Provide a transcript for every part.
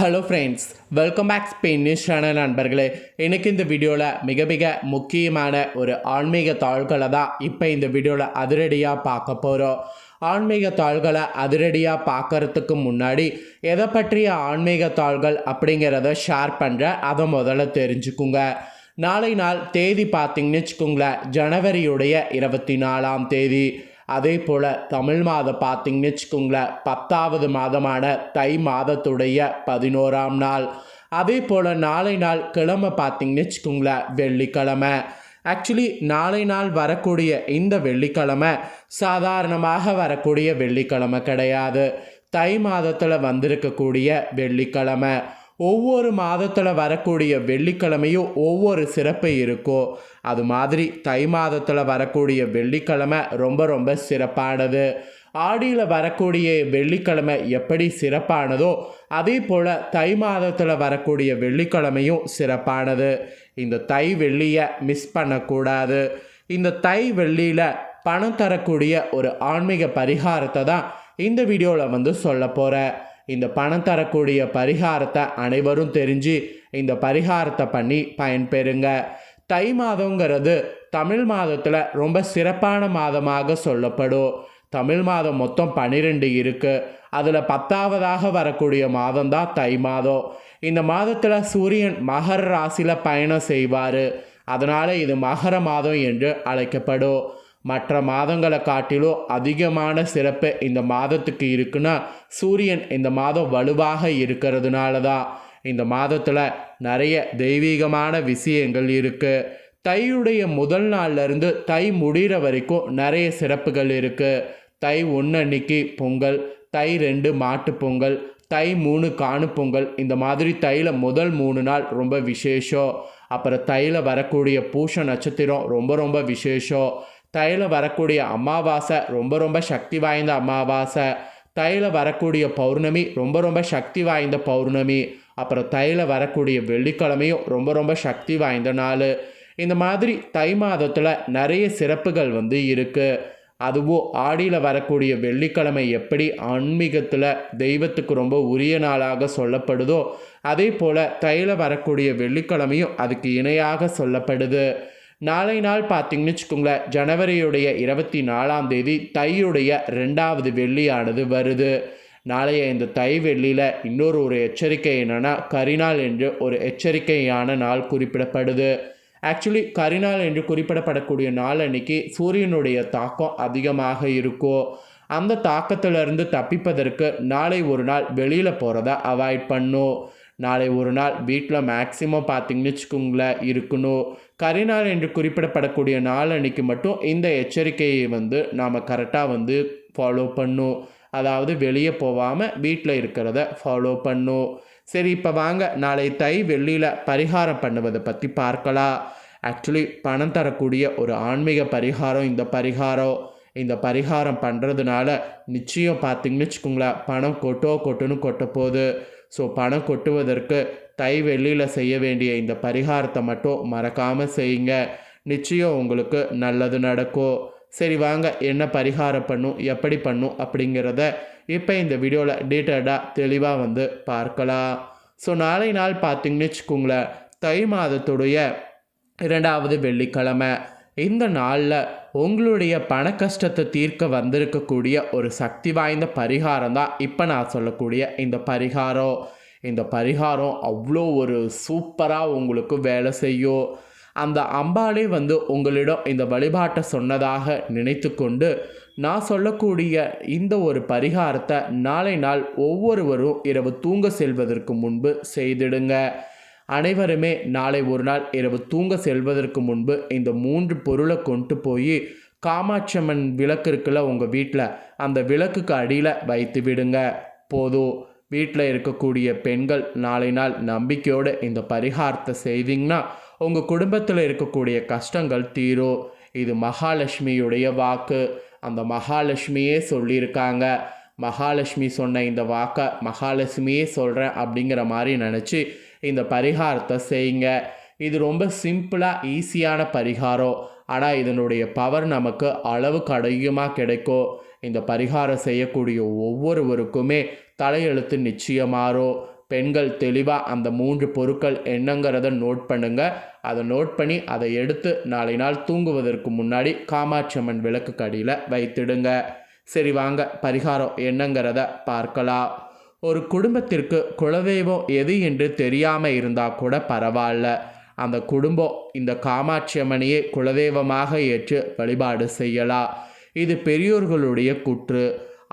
Hello friends welcome back Spain news channel நண்பர்களே. எனக்கு இந்த வீடியோவில் மிக மிக முக்கியமான ஒரு ஆன்மீக தாள்களை தான் இப்போ இந்த வீடியோவில் அதிரடியாக பார்க்க போகிறோம் ஆன்மீக தாள்களை அதிரடியாக பார்க்கறதுக்கு முன்னாடி எதை பற்றிய ஆன்மீக தாள்கள் அப்படிங்கிறத ஷேர் பண்ணுறேன் அதை முதல்ல தெரிஞ்சுக்குங்க. நாளை நாள் தேதி பார்த்தீங்கன்னு வச்சுக்கோங்களேன். ஜனவரியுடைய இருபத்தி நாலாம் தேதி. அதே போல் தமிழ் மாதம் பார்த்திங்கன்னு வச்சுக்கோங்களேன் பத்தாவது மாதமான தை மாதத்துடைய பதினோராம் நாள். அதே போல் நாளை நாள் கிழமை பார்த்திங்கன்னு வச்சுக்கோங்களேன் வெள்ளிக்கிழமை. ஆக்சுவலி நாளை நாள் வரக்கூடிய இந்த வெள்ளிக்கிழமை சாதாரணமாக வரக்கூடிய வெள்ளிக்கிழமை கிடையாது. தை மாதத்தில் வந்திருக்கக்கூடிய வெள்ளிக்கிழமை. ஒவ்வொரு மாதத்தில் வரக்கூடிய வெள்ளிக்கிழமையும் ஒவ்வொரு சிறப்பு இருக்கும் அது மாதிரி தை மாதத்தில் வரக்கூடிய வெள்ளிக்கிழமை ரொம்ப ரொம்ப சிறப்பானது. ஆடியில் வரக்கூடிய வெள்ளிக்கிழமை எப்படி சிறப்பானதோ அதே போல் தை மாதத்தில் வரக்கூடிய வெள்ளிக்கிழமையும் சிறப்பானது. இந்த தை வெள்ளியை மிஸ் பண்ணக்கூடாது. இந்த தை வெள்ளியில் பணம் தரக்கூடிய ஒரு ஆன்மீக பரிகாரத்தை தான் இந்த வீடியோவில் வந்து சொல்ல போகிறேன் இந்த பணம் தரக்கூடிய பரிகாரத்தை அனைவரும் தெரிஞ்சு இந்த பரிகாரத்தை பண்ணி பயன்பெறுங்க. தை மாதங்கிறது தமிழ் மாதத்தில் ரொம்ப சிறப்பான மாதமாக சொல்லப்படும். தமிழ் மாதம் மொத்தம் பன்னிரெண்டு இருக்குது அதில் பத்தாவதாக வரக்கூடிய மாதம் தான் தை மாதம். இந்த மாதத்தில் சூரியன் மகர ராசியில் பயணம் செய்வார். அதனால் இது மகர மாதம் என்று அழைக்கப்படும். மற்ற மாதங்களை காட்டிலும் அதிகமான சிறப்பு இந்த மாதத்துக்கு இருக்குன்னா சூரியன் இந்த மாதம் வலுவாக இருக்கிறதுனால தான் இந்த மாதத்தில் நிறைய தெய்வீகமான விஷயங்கள் இருக்குது தையுடைய முதல் நாள்லேருந்து தை முடிகிற வரைக்கும் நிறைய சிறப்புகள் இருக்குது தை ஒன்று அன்னைக்கு பொங்கல் தை ரெண்டு மாட்டு பொங்கல் தை மூணு காணு பொங்கல். இந்த மாதிரி தையில் முதல் மூணு நாள் ரொம்ப விசேஷம். அப்புறம் தையில் வரக்கூடிய பூஷ நட்சத்திரம் ரொம்ப ரொம்ப விசேஷம். தையில் வரக்கூடிய அமாவாசை ரொம்ப ரொம்ப சக்தி வாய்ந்த அமாவாசை. தையில் வரக்கூடிய பௌர்ணமி ரொம்ப ரொம்ப சக்தி வாய்ந்த பௌர்ணமி. அப்புறம் தையில் வரக்கூடிய வெள்ளிக்கிழமையும் ரொம்ப ரொம்ப சக்தி வாய்ந்த நாள். இந்த மாதிரி தை மாதத்தில் நிறைய சிறப்புகள் வந்து இருக்குது அதுவும் ஆடியில் வரக்கூடிய வெள்ளிக்கிழமை எப்படி ஆன்மீகத்தில் தெய்வத்துக்கு ரொம்ப உரிய நாளாக சொல்லப்படுதோ அதே போல் தையில் வரக்கூடிய வெள்ளிக்கிழமையும் அதுக்கு இணையாக சொல்லப்படுது. நாளை நாள் பார்த்தீங்கன்னு வச்சுக்கோங்களேன் ஜனவரியுடைய இருபத்தி நாலாம் தேதி தையுடைய ரெண்டாவது வெள்ளியானது வருது. நாளைய இந்த தை வெள்ளியில் இன்னொரு ஒரு எச்சரிக்கை என்னென்னா கரிநாள் என்று ஒரு எச்சரிக்கையான நாள் குறிப்பிடப்படுது. ஆக்சுவலி கரிநாள் என்று குறிப்பிடப்படக்கூடிய நாள் அன்னைக்கு சூரியனுடைய தாக்கம் அதிகமாக இருக்கும் அந்த தாக்கத்திலிருந்து தப்பிப்பதற்கு நாளை ஒரு நாள் வெளியில் போகிறத அவாய்ட் பண்ணும். நாளை ஒரு நாள் வீட்டில் மேக்ஸிமம் பார்த்திங்கன்னு வச்சுக்கோங்களேன் இருக்கணும். கரிநாள் என்று குறிப்பிடப்படக்கூடிய நாள் அன்னைக்கு மட்டும் இந்த எச்சரிக்கையை வந்து நாம் கரெக்டாக வந்து ஃபாலோ பண்ணும். அதாவது வெளியே போகாமல் வீட்டில் இருக்கிறத ஃபாலோ பண்ணும். சரி இப்போ வாங்க. நாளை தை வெள்ளியில் பரிகாரம் பண்ணுவதை பற்றி பார்க்கலாம். ஆக்சுவலி பணம் தரக்கூடிய ஒரு ஆன்மீக பரிகாரம் இந்த பரிகாரம். இந்த பரிகாரம் பண்ணுறதுனால நிச்சயம் பார்த்தீங்கன்னு வச்சுக்கோங்களேன் பணம் கொட்டோ கொட்டுன்னு கொட்ட போகுது. ஸோ பணம் கொட்டுவதற்கு தை வெள்ளியில் செய்ய வேண்டிய இந்த பரிகாரத்தை மட்டும் மறக்காமல் செய்யுங்க. நிச்சயம் உங்களுக்கு நல்லது நடக்கும். சரி வாங்க என்ன பரிகாரம் பண்ணும் எப்படி பண்ணும் அப்படிங்கிறத இப்போ இந்த வீடியோவில் டீட்டெயில்டாக தெளிவாக வந்து பார்க்கலாம். ஸோ நாளை நாள் பார்த்தீங்கன்னு வச்சுக்கோங்களேன் தை மாதத்துடைய இரண்டாவது வெள்ளிக்கிழமை. இந்த நாளில் உங்களுடைய பண கஷ்டத்தை தீர்க்க வந்திருக்கக்கூடிய ஒரு சக்தி வாய்ந்த பரிகாரம் தான் இப்போ நான் சொல்லக்கூடிய இந்த பரிகாரம். இந்த பரிகாரம் அவ்வளோ ஒரு சூப்பராக உங்களுக்கு வேலை செய்யும் அந்த அம்பாளே வந்து உங்களிடம் இந்த வழிபாட்டை சொன்னதாக நினைத்து கொண்டு நான் சொல்லக்கூடிய இந்த ஒரு பரிகாரத்தை நாளை நாள் ஒவ்வொருவரும் இரவு தூங்க செல்வதற்கு முன்பு செய்திடுங்க. அனைவருமே நாளை ஒரு நாள் இரவு தூங்க செல்வதற்கு முன்பு இந்த மூன்று பொருளை கொண்டு போய் காமாட்சம்மன் விளக்கு இருக்குல்ல உங்கள் வீட்டில் அந்த விளக்குக்கு அடியில் வைத்து விடுங்க. போதும். வீட்டில் இருக்கக்கூடிய பெண்கள் நாளை நாள் நம்பிக்கையோடு இந்த பரிகாரத்தை செய்தீங்கன்னா உங்கள் குடும்பத்தில் இருக்கக்கூடிய கஷ்டங்கள் தீரும். இது மகாலட்சுமியுடைய வாக்கு. அந்த மகாலட்சுமியே சொல்லியிருக்காங்க. மகாலட்சுமி சொன்ன இந்த வாக்கை மகாலட்சுமியே சொல்கிறேன் அப்படிங்கிற மாதிரி நினச்சி இந்த பரிகாரத்தை செய்யுங்க. இது ரொம்ப சிம்பிளாக ஈஸியான பரிகாரம். ஆனால் இதனுடைய பவர் நமக்கு அளவுக்கு அதிகமாக கிடைக்கும். இந்த பரிகாரம் செய்யக்கூடிய ஒவ்வொருவருக்குமே தலையெழுத்து நிச்சயமாறோ பெண்கள் தெளிவாக அந்த மூன்று பொருட்கள் என்னங்கிறத நோட் பண்ணுங்க. அதை நோட் பண்ணி அதை எடுத்து நாளை நாள் தூங்குவதற்கு முன்னாடி காமாட்சி அம்மன் விளக்கு கடியில் வைத்திடுங்க. சரி வாங்க. பரிகாரம் என்னங்கிறத பார்க்கலாம். ஒரு குடும்பத்திற்கு குலதெய்வம் எது என்று தெரியாமல் இருந்தால் கூட பரவாயில்ல. அந்த குடும்பம் இந்த காமாட்சி அம்மனையே குலதெய்வமாக ஏற்று வழிபாடு செய்யலாம். இது பெரியோர்களுடைய குற்று.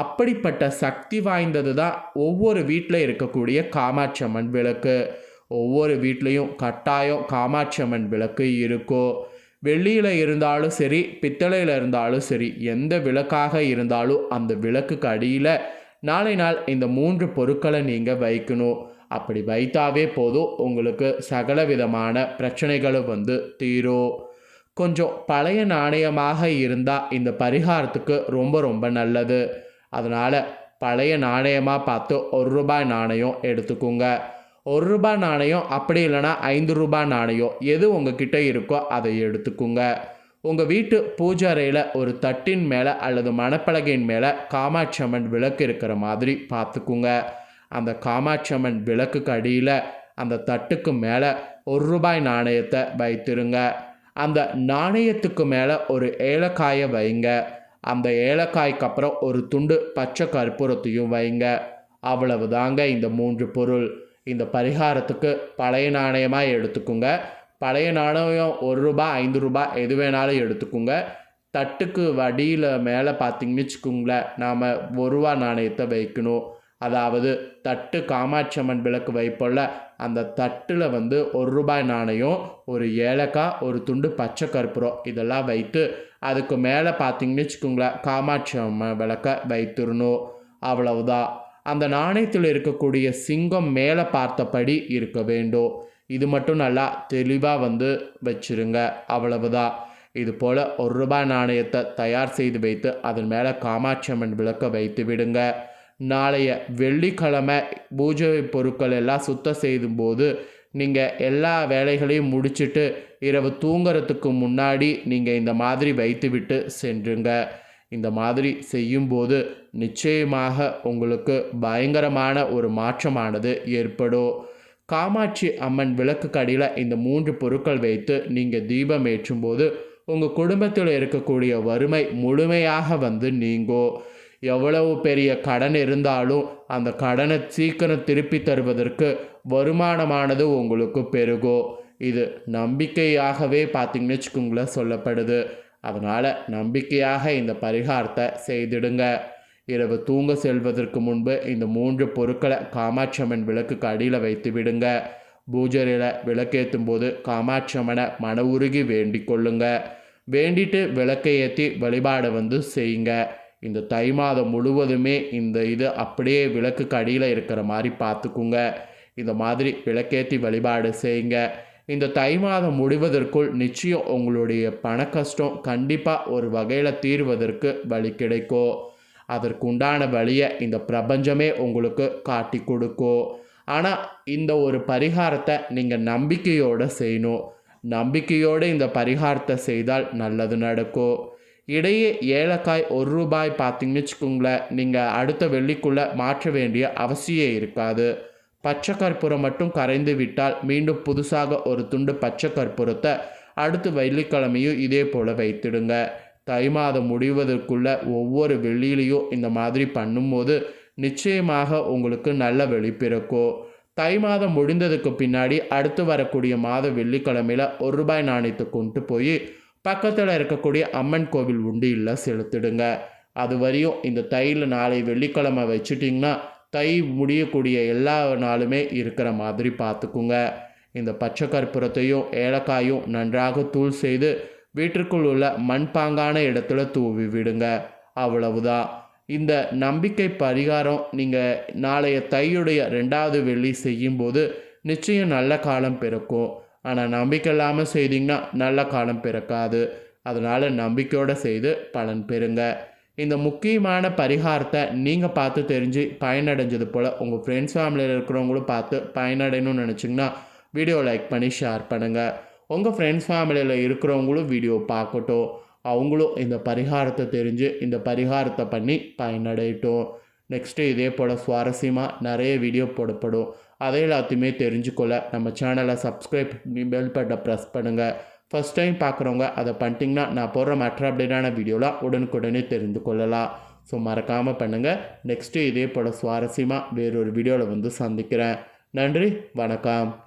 அப்படிப்பட்ட சக்தி வாய்ந்தது தான் ஒவ்வொரு வீட்டில் இருக்கக்கூடிய காமாட்சி அம்மன் விளக்கு. ஒவ்வொரு வீட்லேயும் கட்டாயம் காமாட்சி அம்மன் விளக்கு இருக்கும் வெள்ளியில் இருந்தாலும் சரி பித்தளையில் இருந்தாலும் சரி எந்த விளக்காக இருந்தாலும் அந்த விளக்குக்கு அடியில் நாளை நாள் இந்த மூன்று பொருட்களை நீங்கள் வைக்கணும். அப்படி வைத்தாவே போதும் உங்களுக்கு சகல விதமான பிரச்சனைகளும் வந்து தீரும். கொஞ்சம் பழைய நாணயமாக இருந்தால் இந்த பரிகாரத்துக்கு ரொம்ப ரொம்ப நல்லது. அதனால் பழைய நாணயமாக பார்த்து ஒரு ரூபாய் நாணயம் எடுத்துக்கோங்க. ஒரு ரூபாய் நாணயம் அப்படி இல்லைன்னா ஐந்து ரூபாய் நாணயம் எது உங்ககிட்ட இருக்கோ அதை எடுத்துக்கோங்க. உங்கள் வீட்டு பூஜாரையில் ஒரு தட்டின் மேலே அல்லது மணப்பலகையின் மேலே காமாட்சி அம்மன் விளக்கு இருக்கிற மாதிரி பார்த்துக்குங்க. அந்த காமாட்சி அம்மன் விளக்குக்கு அடியில் அந்த தட்டுக்கு மேலே ஒரு ரூபாய் நாணயத்தை வைத்திருங்க. அந்த நாணயத்துக்கு மேலே ஒரு ஏலக்காயை வைங்க. அந்த ஏலக்காய்க்கு அப்புறம் ஒரு துண்டு பச்சை கற்பூரத்தையும் வைங்க. அவ்வளவு தாங்க இந்த மூன்று பொருள். இந்த பரிகாரத்துக்கு பழைய நாணயமாக எடுத்துக்கோங்க. பழைய நாணயம் ஒரு ரூபாய் ஐந்து ரூபாய் எது வேணாலும் எடுத்துக்கோங்க. தட்டுக்கு வடியில் மேலே பார்த்தீங்கன்னு வச்சுக்கோங்களேன் நாம் ஒரு ரூபா நாணயத்தை வைக்கணும். அதாவது தட்டு காமாட்சி அம்மன் விளக்கு வைப்போல்ல அந்த தட்டில் வந்து ஒரு ரூபாய் நாணயம் ஒரு ஏலக்காய் ஒரு துண்டு பச்சை கற்பூரம் இதெல்லாம் வைத்து அதுக்கு மேலே பார்த்தீங்கன்னு வச்சுக்கோங்களேன் காமாட்சி அம்மன் விளக்க வைத்திருணும். அவ்வளவுதான். அந்த நாணயத்தில் இருக்கக்கூடிய சிங்கம் மேலே பார்த்தபடி இருக்க வேண்டும். இது மட்டும் நல்லா தெளிவாக வந்து வச்சிருங்க. அவ்வளவுதான். இது போல் ஒரு ரூபாய் நாணயத்தை தயார் செய்து வைத்து அதன் மேலே காமாட்சி அம்மன் விளக்க வைத்து விடுங்க. நாளைய வெள்ளிக்கிழமை பூஜை பொருட்கள் எல்லாம் சுத்தம் செய்யும்போது நீங்கள் எல்லா வேலைகளையும் முடிச்சுட்டு இரவு தூங்குறதுக்கு முன்னாடி நீங்கள் இந்த மாதிரி வைத்துவிட்டு சென்றுங்க. இந்த மாதிரி செய்யும்போது நிச்சயமாக உங்களுக்கு பயங்கரமான ஒரு மாற்றமானது ஏற்படும். காமாட்சி அம்மன் விளக்கு கடியில் இந்த மூன்று பொருட்கள் வைத்து நீங்கள் தீபம் ஏற்றும்போது உங்கள் குடும்பத்தில் இருக்கக்கூடிய வறுமை முழுமையாக வந்து நீங்கோ எவ்வளவு பெரிய கடன் இருந்தாலும் அந்த கடனை சீக்கிரம் திருப்பி தருவதற்கு வருமானமானது உங்களுக்கு பெருகும் இது நம்பிக்கையாகவே பார்த்தீங்கன்னு வச்சுக்கோங்களேன் சொல்லப்படுது. அதனால் நம்பிக்கையாக இந்த பரிகாரத்தை செய்திடுங்க. இரவு தூங்க செல்வதற்கு முன்பு இந்த மூன்று பொருட்களை காமாட்சி அம்மன் விளக்குக்கு அடியில் வைத்து விடுங்க. பூஜையில் விளக்கேற்றும் போது காமாட்சி அம்மனை மன உருகி வேண்டிக் கொள்ளுங்க. வேண்டிட்டு விளக்கை ஏற்றி வழிபாடை வந்து செய்யுங்க. இந்த தை மாதம் முழுவதுமே இந்த இது அப்படியே விளக்குக்கு அடியில் இருக்கிற மாதிரி பார்த்துக்குங்க. இந்த மாதிரி விளக்கேற்றி வழிபாடு செய்யுங்க. இந்த தை மாதம் முடிவதற்குள் நிச்சயம் உங்களுடைய பண கஷ்டம் கண்டிப்பாக ஒரு வகையில் தீர்வதற்கு வழி கிடைக்கும் அதற்குண்டான வழியை இந்த பிரபஞ்சமே உங்களுக்கு காட்டி கொடுக்கும் ஆனால் இந்த ஒரு பரிகாரத்தை நீங்கள் நம்பிக்கையோடு செய்யணும். நம்பிக்கையோடு இந்த பரிகாரத்தை செய்தால் நல்லது நடக்கும் இடையே ஏலக்காய் ஒரு ரூபாய் பார்த்தீங்கன்னு வச்சுக்கோங்களேன். நீங்கள் அடுத்த வெள்ளிக்குள்ளே மாற்ற வேண்டிய அவசியம் இருக்காது. பச்சை கற்பூரம் மட்டும் கரைந்து விட்டால் மீண்டும் புதுசாக ஒரு துண்டு பச்சை கற்பூரத்தை அடுத்து வெள்ளிக்கிழமையும் இதே போல் வைத்திடுங்க. தை மாதம் முடிவதற்குள்ள ஒவ்வொரு வெள்ளியிலையும் இந்த மாதிரி பண்ணும்போது நிச்சயமாக உங்களுக்கு நல்ல வெளி பிறக்கும். தை மாதம் முடிந்ததுக்கு பின்னாடி அடுத்து வரக்கூடிய மாத வெள்ளிக்கிழமையில் ஒரு ரூபாய் நாணயத்தை கொண்டு போய் பக்கத்தில் இருக்கக்கூடிய அம்மன் கோவில் உண்டியில் செலுத்திடுங்க. அது வரையும் இந்த தையில் நாளை வெள்ளிக்கிழமை வச்சுட்டிங்கன்னா தை முடியக்கூடிய எல்லா நாளுமே இருக்கிற மாதிரி பார்த்துக்குங்க. இந்த பச்சை கற்பூரத்தையும் ஏலக்காயும் நன்றாக தூள் செய்து வீட்டிற்குள் உள்ள மண்பாங்கான இடத்துல தூவி விடுங்க. அவ்வளவுதான். இந்த நம்பிக்கை பரிகாரம் நீங்கள் நாளைய தையுடைய ரெண்டாவது வெள்ளி செய்யும்போது நிச்சயம் நல்ல காலம் பிறக்கும். ஆனால் நம்பிக்கை இல்லாமல் செய்தீங்கன்னா நல்ல காலம் பிறக்காது. அதனால் நம்பிக்கையோடு செய்து பலன் பெறுங்க. இந்த முக்கியமான பரிகாரத்தை நீங்கள் பார்த்து தெரிஞ்சு பயனடைஞ்சது போல் உங்கள் ஃப்ரெண்ட்ஸ் ஃபேமிலியில் இருக்கிறவங்களும் பார்த்து பயனடையணும்னு நினச்சிங்கன்னா வீடியோ லைக் பண்ணி ஷேர் பண்ணுங்கள் உங்கள் ஃப்ரெண்ட்ஸ் ஃபேமிலியில் இருக்கிறவங்களும் வீடியோ பார்க்கட்டும். அவங்களும் இந்த பரிகாரத்தை தெரிஞ்சு இந்த பரிகாரத்தை பண்ணி பயனடையட்டும். நெக்ஸ்ட்டு இதே போல் சுவாரஸ்யமாக நிறைய வீடியோ போடப்படும். அதை எல்லாத்தையுமே தெரிஞ்சுக்கொள்ள நம்ம சேனலை சப்ஸ்கிரைப் பெல் பட்டை ப்ரெஸ் பண்ணுங்கள் ஃபஸ்ட் டைம் பார்க்குறவங்க அதை பண்ணிட்டீங்கன்னா நான் போடுற மற்ற அப்டேட்டான வீடியோலாம் உடனுக்குடனே தெரிந்து கொள்ளலாம். ஸோ மறக்காமல் பண்ணுங்கள் நெக்ஸ்ட்டு இதே போல் சுவாரஸ்யமாக வேறொரு வீடியோவில் வந்து சந்திக்கிறேன். நன்றி வணக்கம்.